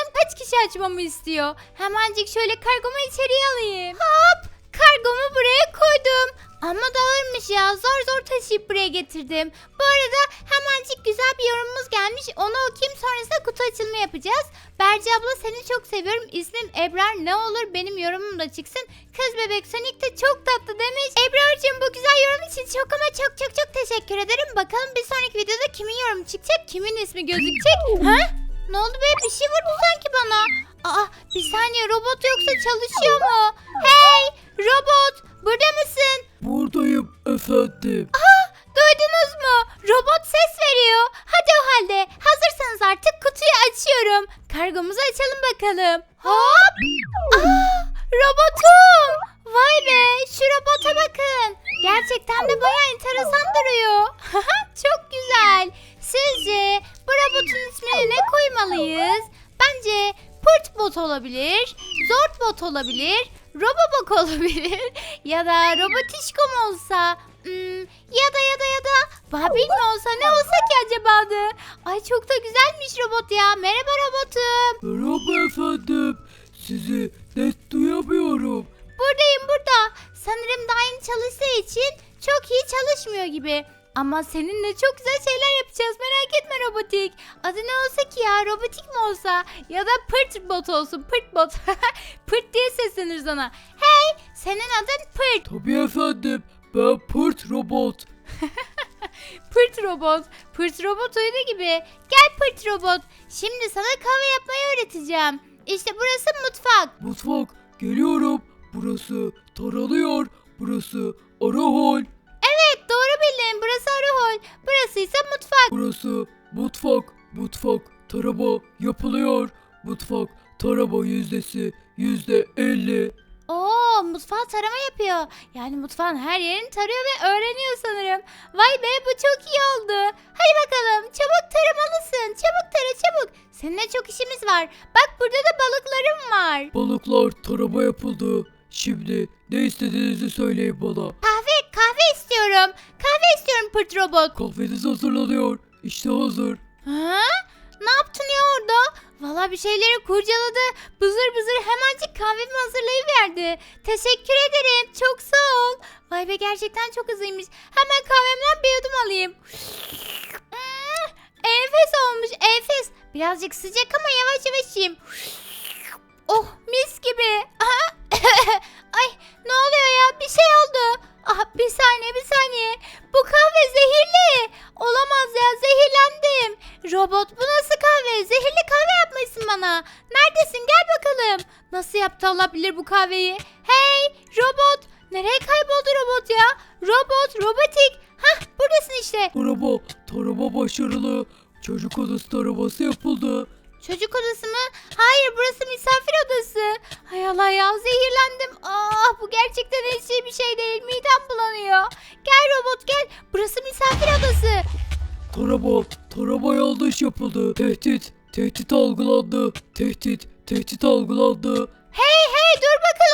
Bakalım kaç kişi açmamı istiyor. Hemencik şöyle kargomu içeriye alayım. Hop! Kargomu buraya koydum. Ama dağılmış ya. Zor zor taşıyıp buraya getirdim. Bu arada hemencik güzel bir yorumumuz gelmiş. Onu okuyayım sonrasında kutu açılımı yapacağız. Berce abla seni çok seviyorum. İsmim Ebrar. Ne olur benim yorumum da çıksın. Kız bebek Sonic de çok tatlı demiş. Ebrar'cığım bu güzel yorum için çok ama çok çok çok teşekkür ederim. Bakalım bir sonraki videoda kimin yorumu çıkacak? Kimin ismi gözükecek? ha? Ne oldu be? Bir şey vurdu sanki bana. Aa bir saniye robot yoksa çalışıyor mu? Hey robot burada mısın? Buradayım efendim. Duydunuz mu? Robot ses veriyor. Hadi o halde hazırsanız artık kutuyu açıyorum. Kargomuzu açalım bakalım. Hop! Aa, robotum! Vay be şu robota bakın. Gerçekten de baya enteresan duruyor. Çok güzel. Sizce bu robotun ismini ne koymalıyız? Bence Pırtbot olabilir, Zortbot olabilir, Robobok olabilir ya da Robotişkom olsa hmm, ya da ya da ya da Babil mi olsa ne olsa ki acaba adı? Ay çok da güzelmiş robot ya. Merhaba robotum. Merhaba efendim. Sizi net duyamıyorum. Buradayım burada. Sanırım daha yeni çalıştığı için çok iyi çalışmıyor gibi. Ama seninle çok güzel şeyler yapacağız merak etme robotik. Adı ne olsa ki ya robotik mi olsa ya da pırt bot olsun pırt bot. pırt diye sesleniriz ona. Hey senin adın pırt. Tabii efendim. Ben Pırt Robot. Pırt robot. Pırt robot oyunu gibi. Gel pırt robot. Şimdi sana kahve yapmayı öğreteceğim. İşte burası mutfak. Mutfak. Geliyorum. Burası taranıyor. Burası arahol. Evet doğru bildin. Burası arı hol. Burası ise mutfak. Burası mutfak. Mutfak tarama yapılıyor. Mutfak tarama yüzdesi yüzde elli. Oo mutfağı tarama yapıyor. Yani mutfağın her yerini tarıyor ve öğreniyor sanırım. Vay be bu çok iyi oldu. Hadi bakalım çabuk taramalısın. Çabuk tara çabuk. Seninle çok işimiz var. Bak burada da balıklarım var. Balıklar tarama yapıldı. Şimdi ne istediğinizi söyleyin bana. Kahve kahve istiyorum. Kahve istiyorum pırt robot. Kahveniz hazırlanıyor. İşte hazır. Ha? Ne yaptın ya orada? Valla bir şeyleri kurcaladı. Bızır bızır hemencik kahvemi hazırlayıverdi. Teşekkür ederim. Çok sağ ol. Vay be gerçekten çok hızlıymış. Hemen kahvemden bir yudum alayım. Hmm, enfes olmuş enfes. Birazcık sıcak ama yavaş yavaş yiyeyim. Oh mis gibi. Ay ne oluyor ya? Bir şey oldu. Ah bir saniye bir saniye. Bu kahve zehirli. Olamaz ya zehirlendim. Robot bu nasıl kahve? Zehirli kahve yapmışsın bana. Neredesin gel bakalım. Nasıl yaptı olabilir bu kahveyi? Hey robot. Nereye kayboldu robot ya? Robot robotik. Hah buradasın işte. Tarama, tarama başarılı. Çocuk odası taraması yapıldı. Çocuk odası mı? Hayır burası misafir odası. Hay Allah ya zehirlendim. Ah bu gerçekten hiç iyi bir şey değil. Midem bulanıyor. Gel robot gel. Burası misafir odası. Tarama, tarama yanlış yapıldı. Tehdit, tehdit algılandı. Tehdit, tehdit algılandı. Hey hey dur bakalım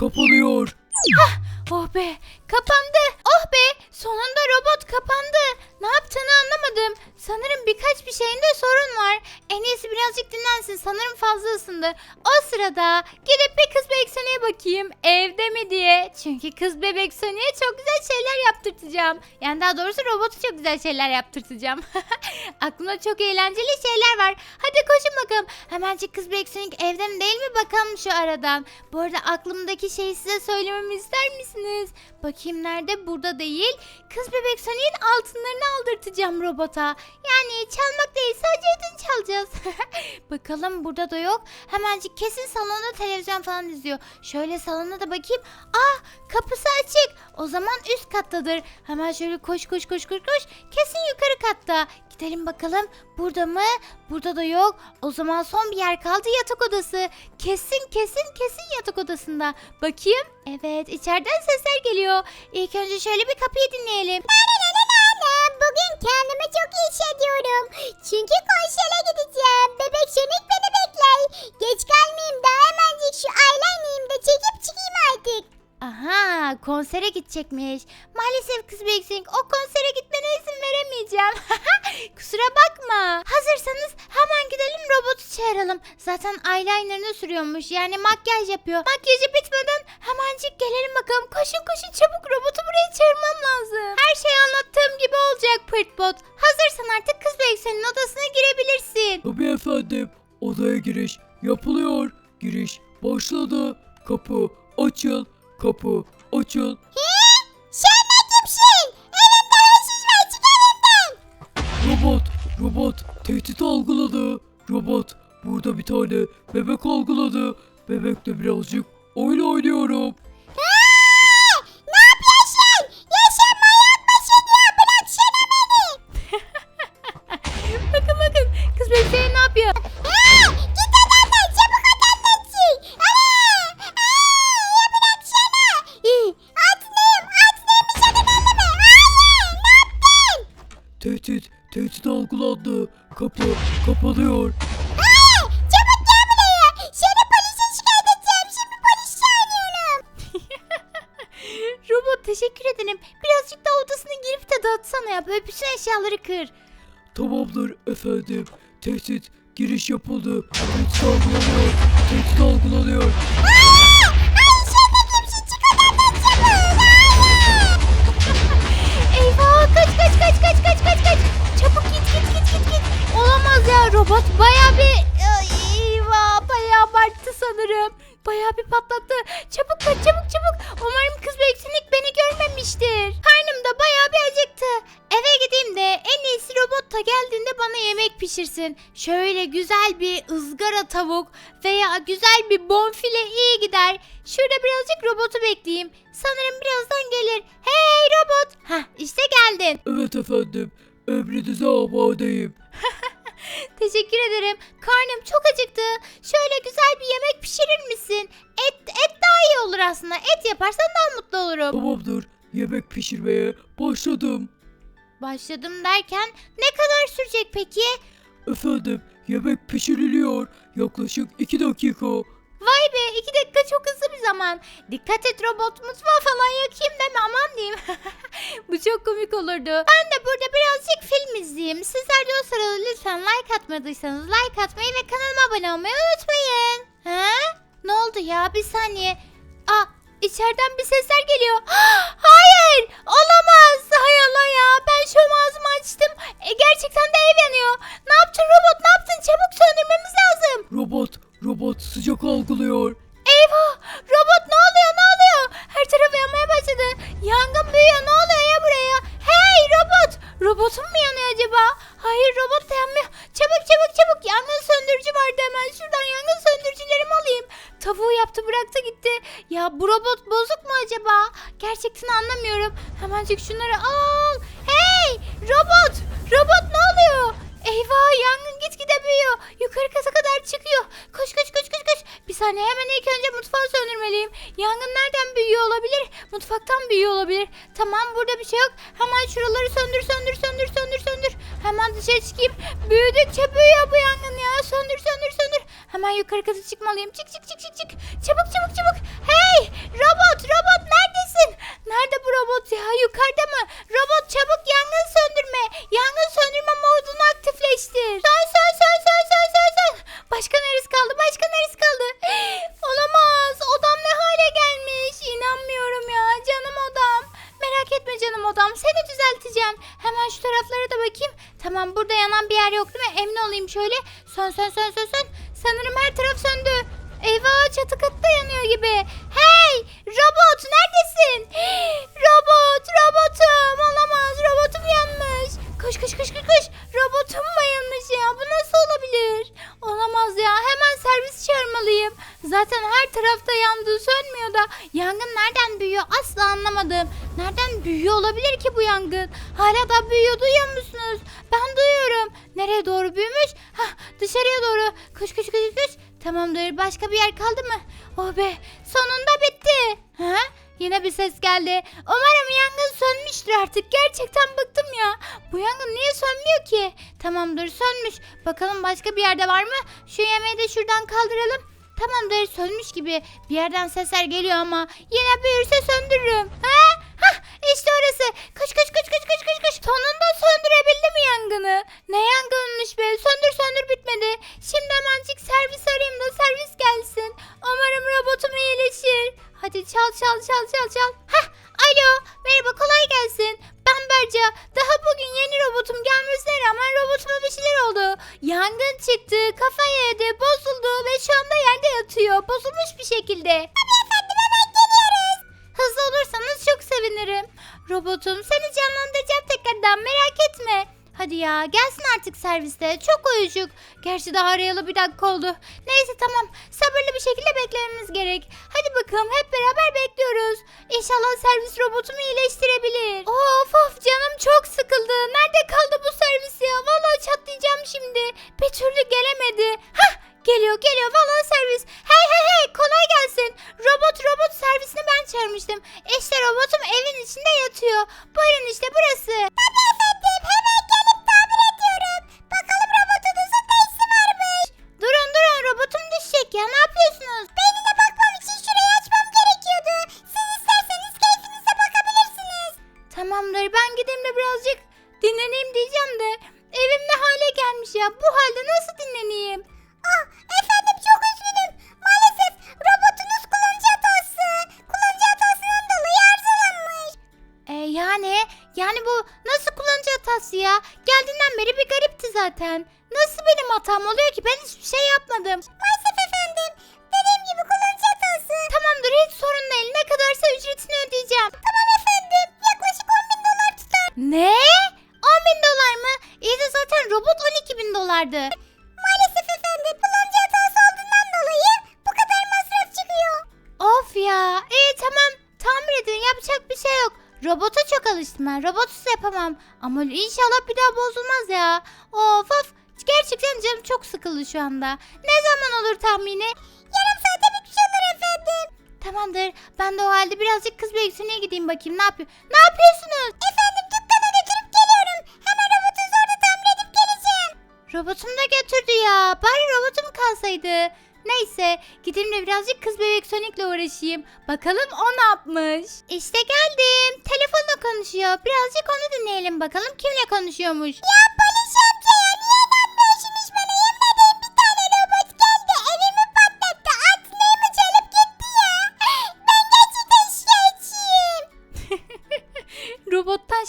Robot kapanıyor. Oh be kapandı. Oh be sonunda robot kapandı. Ne yaptığını anlamadım. Sanırım birkaç bir şeyinde sorun var. En iyisi birazcık dinlensin. Sanırım fazla ısındı. O sırada gidip bir kız bebek Sony'e bakayım. Evde mi diye. Çünkü kız bebek Sony'e çok güzel şeyler yaptırtacağım. Yani daha doğrusu robotu çok güzel şeyler yaptırtacağım. Aklımda çok eğlenceli şeyler var. Hadi koşun bakalım. Hemencik kız bebek Sonic evde mi değil mi bakalım şu aradan. Bu arada aklımdaki şeyi size söylememi ister misiniz? Bakayım nerede? Burada değil. Kız bebek Sonic'in altınlarını aldırtacağım robota. Yani çalmak değil sadece ödünç çalacağız. bakalım burada da yok. Hemencik kesin salonda televizyon falan izliyor. Şöyle salona da bakayım. Ah kapısı açık. O zaman üst kattadır. Hemen şöyle koş koş koş koş koş. Kesin yukarı katta. Gidelim bakalım. Burada mı? Burada da yok. O zaman son bir yer kaldı yatak odası. Kesin kesin kesin yatak odasında. Bakayım. Evet içeriden sesler geliyor. İlk önce şöyle bir kapıyı dinleyelim. Bugün kendimi çok iyi hissediyorum. Çünkü konsere gideceğim. Bebek Sonic beni bekler. Geç kalmayayım da hemencik şu eyeliner'ımı da çekip çıkayım artık. Aha konsere gidecekmiş. Maalesef kız Beksin o konsere gitmene izin veremeyeceğim. Kusura bakma. Hazırsanız hemen gidelim robotu çağıralım. Zaten eyelinerını sürüyormuş yani makyaj yapıyor. Makyajı bitmeden hemencik gelelim bakalım. Koşun koşun çabuk robotu buraya çağırmam lazım. Her şey anlattığım gibi olacak Pırtbot. Hazırsan artık kız Beksin'in odasına girebilirsin. Tabii efendim. Odaya giriş yapılıyor. Giriş başladı. Kapı açıl. Kapı açıl. Sen ne kimsin? Elimde hırsız var çık elimden. Robot, robot tehdit algıladı. Robot burada bir tane bebek algıladı. Bebekle birazcık oyun oynuyorum. Teşekkür ederim. Birazcık daha odasına girip de dağıtsana ya. Böyle bütün eşyaları kır. Tamamdır efendim. Tehdit giriş yapıldı. Tehdit algılanıyor. Tehdit algılanıyor. Eyvah kaç kaç kaç kaç kaç kaç kaç. Çabuk git git git git git. Olamaz ya robot baya bir eyvah baya abarttı sanırım. Baya bir patlattı. Çabuk kaç çabuk çabuk. Umarım kız beksinlik beni görmemiştir. Karnım da baya bir acıktı. Eve gideyim de en iyisi robot da geldiğinde bana yemek pişirsin. Şöyle güzel bir ızgara tavuk veya güzel bir bonfile iyi gider. Şurada birazcık robotu bekleyeyim. Sanırım birazdan gelir. Hey robot. Hah işte geldin. Evet efendim. Emrinize amadeyim. Teşekkür ederim. Karnım çok acıktı. Şöyle güzel bir yemek pişirir misin? Et et daha iyi olur aslında. Et yaparsan daha mutlu olurum. Tamamdır. Yemek pişirmeye başladım. Başladım derken ne kadar sürecek peki? Efendim yemek pişiriliyor. Yaklaşık 2 dakika. Vay be iki dakika çok hızlı bir zaman. Dikkat et robot mutfağı falan yakayım deme aman diyeyim. Bu çok komik olurdu. Ben de burada birazcık film izleyeyim. Sizler de o sırada lütfen like atmadıysanız like atmayı ve kanalıma abone olmayı unutmayın. Ha? Ne oldu ya bir saniye. Aa içeriden bir sesler geliyor. Hayır olamaz. Al. Hey robot! Robot ne oluyor? Eyvah yangın gitgide büyüyor. Yukarı kata kadar çıkıyor. Koş koş koş koş koş. Bir saniye hemen ilk önce mutfağı söndürmeliyim. Yangın nereden büyüyor olabilir? Mutfaktan büyüyor olabilir. Tamam burada bir şey yok. Hemen şuraları söndür söndür söndür söndür söndür. Hemen dışarı çıkayım. Büyüdükçe büyüyor bu yangın ya. Söndür söndür söndür. Hemen yukarı kata çıkmalıyım. Çık çık çık çık çık. Çabuk çabuk çabuk. Hey robot robot neredesin? Nerede bu robot ya? Yukarıda mı? Robot çabuk yangın söndürme. Yangın söndürme modunu aktifleştir. Sön sön sön sön sön sön sön. Başka neresi kaldı? Başka neresi kaldı? Olamaz. Odam ne hale gelmiş? İnanmıyorum ya. Canım odam. Merak etme canım odam. Seni düzelteceğim. Hemen şu taraflara da bakayım. Tamam burada yanan bir yer yok değil mi? Emin olayım şöyle. Sön sön sön sön sön. Sanırım her taraf söndü. Eyvah çatı katta yanıyor gibi. Hey robot neredesin? Robot robotum olamaz robotum yanmış. Koş koş koş koş koş. Robotum mu yanmış ya? Bu nasıl olabilir? Olamaz ya. Hemen servis çağırmalıyım. Zaten her tarafta yandığı sönmüyor da yangın nereden büyüyor asla anlamadım. Nereden büyüyor olabilir ki bu yangın? Hala da büyüyor duyuyor musunuz? Ben duyuyorum. Nereye doğru büyümüş? Hah dışarıya doğru. Koş koş koş koş. Tamamdır başka bir yer kaldı mı? Oh be sonunda bitti. Ha? Yine bir ses geldi. Umarım yangın sönmüştür artık. Gerçekten bıktım ya. Bu yangın niye sönmüyor ki? Tamamdır sönmüş. Bakalım başka bir yerde var mı? Şu yemeği de şuradan kaldıralım. Tamamdır sönmüş gibi. Bir yerden sesler geliyor ama yine büyürse söndürürüm. Ha? Hah işte orası. Koş koş koş koş koş koş koş. Sonunda söndürebildim yangını. Ne yangınmış be? Söndür söndür bitmedi. Şimdi hemencik servis arayayım da servis gelsin. Umarım robotum iyileşir. Hadi çal çal çal çal çal. Hah alo merhaba kolay gelsin. Ben Berca. Daha bugün yeni gelsin artık serviste. Çok uyuşuk. Gerçi daha arayalı bir dakika oldu. Neyse tamam. Sabırlı bir şekilde beklememiz gerek. Hadi bakalım hep beraber bekliyoruz. İnşallah servis robotumu iyileştirebilir. Of of canım çok sıkıldı. Nerede kaldı bu servis ya? Vallahi çatlayacağım şimdi. Bir türlü gelemedi. Hah Geliyor geliyor vallahi ya bu halde nasıl dinleneyim? Ah efendim çok üzgünüm. Maalesef robotunuz kullanıcı hatası. Kullanıcı hatasından dolayı arızalanmış. E yani yani bu nasıl kullanıcı hatası ya? Geldiğinden beri bir garipti zaten. Nasıl benim hatam oluyor ki ben hiçbir şey yapmadım. Maalesef efendim. Dediğim gibi kullanıcı hatası. Tamamdır hiç sorun değil. Ne kadarsa ücretini ödeyeceğim. Tamam efendim. Yaklaşık 10 bin dolar tutar. Ne? 10 bin dolar mı? İyi de zaten robot 12 bin dolardı. Maalesef efendim kullanıcı hatası olduğundan dolayı bu kadar masraf çıkıyor. Of ya. İyi tamam. Tamir edin yapacak bir şey yok. Robota çok alıştım ben. Robotsuz yapamam. Ama inşallah bir daha bozulmaz ya. Of of. Gerçekten canım çok sıkıldı şu anda. Ne zaman olur tahmini? Yarım saate bitmiş olur efendim. Tamamdır. Ben de o halde birazcık kız bekçiliğine gideyim bakayım. Ne yapıyor? Ne yapıyorsunuz? Efendim Robotum da götürdü ya. Bari robotum kalsaydı. Neyse gideyim de birazcık kız bebek Sonic'le uğraşayım. Bakalım o ne yapmış. İşte geldim. Telefonla konuşuyor. Birazcık onu dinleyelim bakalım kimle konuşuyormuş. Ya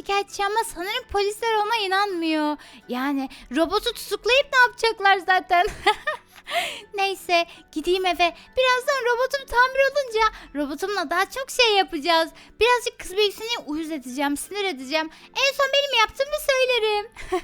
şikayetçi ama sanırım polisler ona inanmıyor. Yani robotu tutuklayıp ne yapacaklar zaten? Neyse gideyim eve. Birazdan robotum tamir olunca robotumla daha çok şey yapacağız. Birazcık kız bilgisini uyuz edeceğim, sinir edeceğim. En son benim yaptığımı söylerim.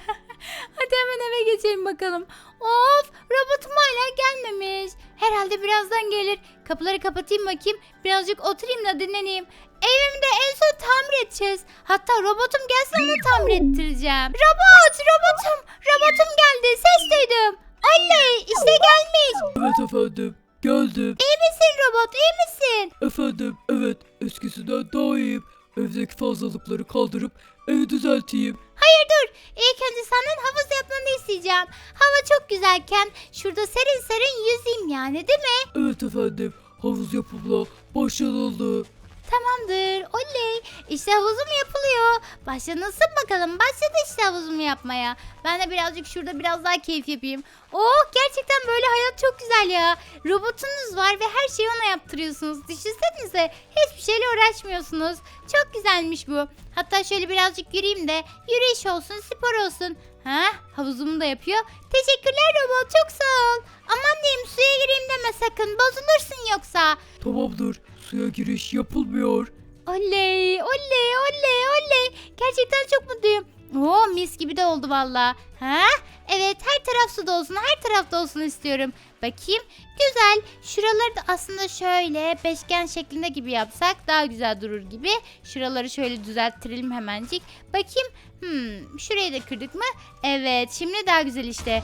Hadi hemen eve geçelim bakalım. Of robotum hala gelmemiş. Herhalde birazdan gelir. Kapıları kapatayım bakayım. Birazcık oturayım da dinleneyim. Evimi de en son tamir edeceğiz. Hatta robotum gelsin onu tamir ettireceğim. Robot robotum. Robotum geldi ses duydum. Oley işte gelmiş. Evet efendim. Geldim. İyi misin robot iyi misin? Efendim evet eskisinden daha iyiyim. Evdeki fazlalıkları kaldırıp evi düzelteyim. Hayır dur. İlk önce senden havuz yapmanı isteyeceğim. Hava çok güzelken şurada serin serin yüzeyim yani değil mi? Evet efendim. Havuz yapımına başlanıldı. Tamamdır. Oley. İşte havuzum yapılıyor. Başlanılsın bakalım. Başladı işte havuzumu yapmaya. Ben de birazcık şurada biraz daha keyif yapayım. Oh gerçekten böyle hayat çok güzel ya. Robotunuz var ve her şeyi ona yaptırıyorsunuz. Düşünsenize hiçbir şeyle uğraşmıyorsunuz. Çok güzelmiş bu. Hatta şöyle birazcık yürüyeyim de yürüyüş olsun spor olsun. Ha havuzumu da yapıyor. Teşekkürler robot çok sağ ol. Aman diyeyim suya gireyim deme sakın bozulursun yoksa. Tamamdır. Suya giriş yapılmıyor. Oley oley oley oley. Gerçekten çok mutluyum. Oo mis gibi de oldu valla. Ha? Evet her taraf su olsun her tarafta olsun istiyorum. Bakayım güzel. Şuraları da aslında şöyle beşgen şeklinde gibi yapsak daha güzel durur gibi. Şuraları şöyle düzelttirelim hemencik. Bakayım. Hmm, şurayı da kırdık mı? Evet şimdi daha güzel işte.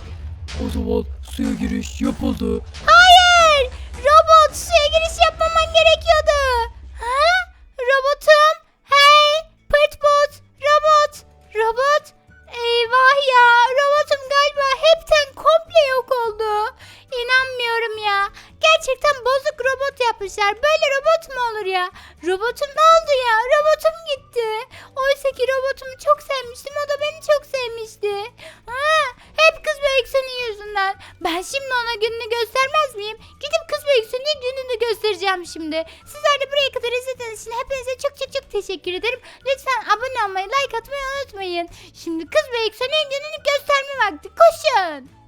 O zaman suya giriş yapıldı. Hayır! Robot suya giriş yapmaman gerekiyordu. Ha? Robotum? Hey! Pırtbot! Robot! Robot! Eyvah ya! Robotum galiba hepten komple yok oldu. İnanmıyorum ya. Gerçekten bozuk robot yapmışlar. Böyle robot mu olur ya? Robotum ne oldu ya? Robotum gitti. Oysa ki robotumu çok sevmiştim. O da beni çok sevmişti. Ha, ve eksenin yüzünden. Ben şimdi ona gününü göstermez miyim? Gidip kız eksenin gününü göstereceğim şimdi. Sizler de buraya kadar izlediğiniz için hepinize çok çok çok teşekkür ederim. Lütfen abone olmayı, like atmayı unutmayın. Şimdi kız eksenin gününü gösterme vakti. Koşun.